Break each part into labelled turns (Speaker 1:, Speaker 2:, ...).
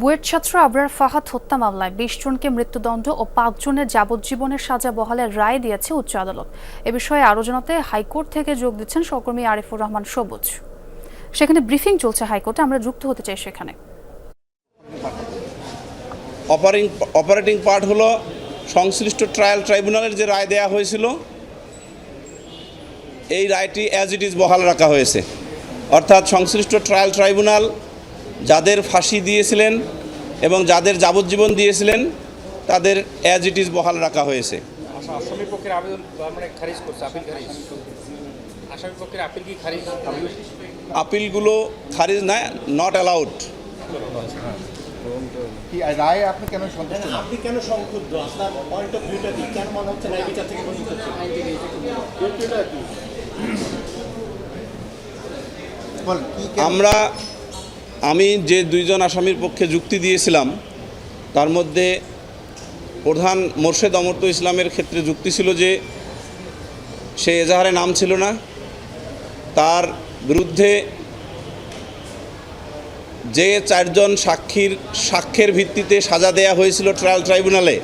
Speaker 1: বুয়েট ছাত্র আবরার ফাহাদ হত্যা মামলায় বিশ জনকে মৃত্যুদণ্ড ও পাঁচজনের যাবজ্জীবনের সাজা বহালের রায় দিয়েছে উচ্চ আদালত। এ বিষয়ে আরও জানাতে হাইকোর্ট থেকে যোগ দিচ্ছেন সহকর্মী আরিফুর রহমান সবুজ। সেখানে ব্রিফিং চলছে হাইকোর্টে, আমরা যুক্ত হতে চাই সেখানে।
Speaker 2: অপারিং, অপারেটিং পার্ট হলো সংশ্লিষ্ট ট্রায়াল ট্রাইব্যুনালের যে রায় দেয়া হয়েছিল, এই রায়টি অ্যাজ ইট ইজ বহাল রাখা হয়েছে। অর্থাৎ সংশ্লিষ্ট ট্রায়াল ট্রাইব্যুনাল যাদের ফাঁসি দিয়েছিলেন এবং যাদের যাবজ্জীবন দিয়েছিলেন তাদের অ্যাজ ইট ইজ বহাল রাখা হয়েছে।
Speaker 3: আসামি পক্ষের আবেদন খারিজ করছে আপিল খারিজ। আসামি পক্ষের আপিল কি খারিজ?
Speaker 2: আপিলগুলো খারিজ না নট অ্যালাউড
Speaker 4: কি আপনি কেন সন্তুষ্ট না
Speaker 5: আপনি কেন সংক্ষুব্ধ? আপনার পয়েন্ট অফ ভিউটা কি? কেন হচ্ছে ন্যায় বিচার থেকে বঞ্চিত হচ্ছে?
Speaker 4: বল কি? কেন-
Speaker 2: আমরা আমি যে দুইজন আসামির পক্ষে যুক্তি দিয়েছিলাম, তার মধ্যে প্রধান মোর্শেদ অমর্ত ইসলামের ক্ষেত্রে যুক্তি ছিল যে সে এজাহারে নাম ছিল না। তার বিরুদ্ধে যে চারজন সাক্ষীর, সাক্ষ্যের ভিত্তিতে সাজা দেয়া হয়েছিল ট্রায়াল ট্রাইব্যুনালে,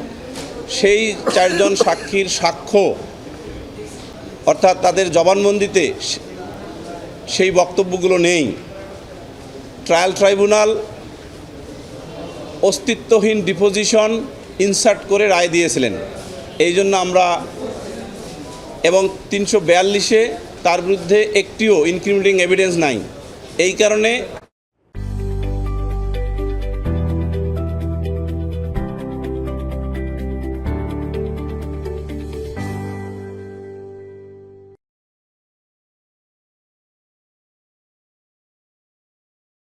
Speaker 2: সেই চারজন সাক্ষীর সাক্ষ্য, অর্থাৎ তাদের জবানবন্দিতে সেই বক্তব্যগুলো নেই। ট্রায়াল ট্রাইব্যুনাল অস্তিত্বহীন ডিপোজিশন ইনসার্ট করে রায় দিয়েছিলেন। এই জন্য আমরা এবং তিনশো বিয়াল্লিশে তার বিরুদ্ধে একটিও ইনক্রিমিনেটিং এভিডেন্স নাই। এই কারণে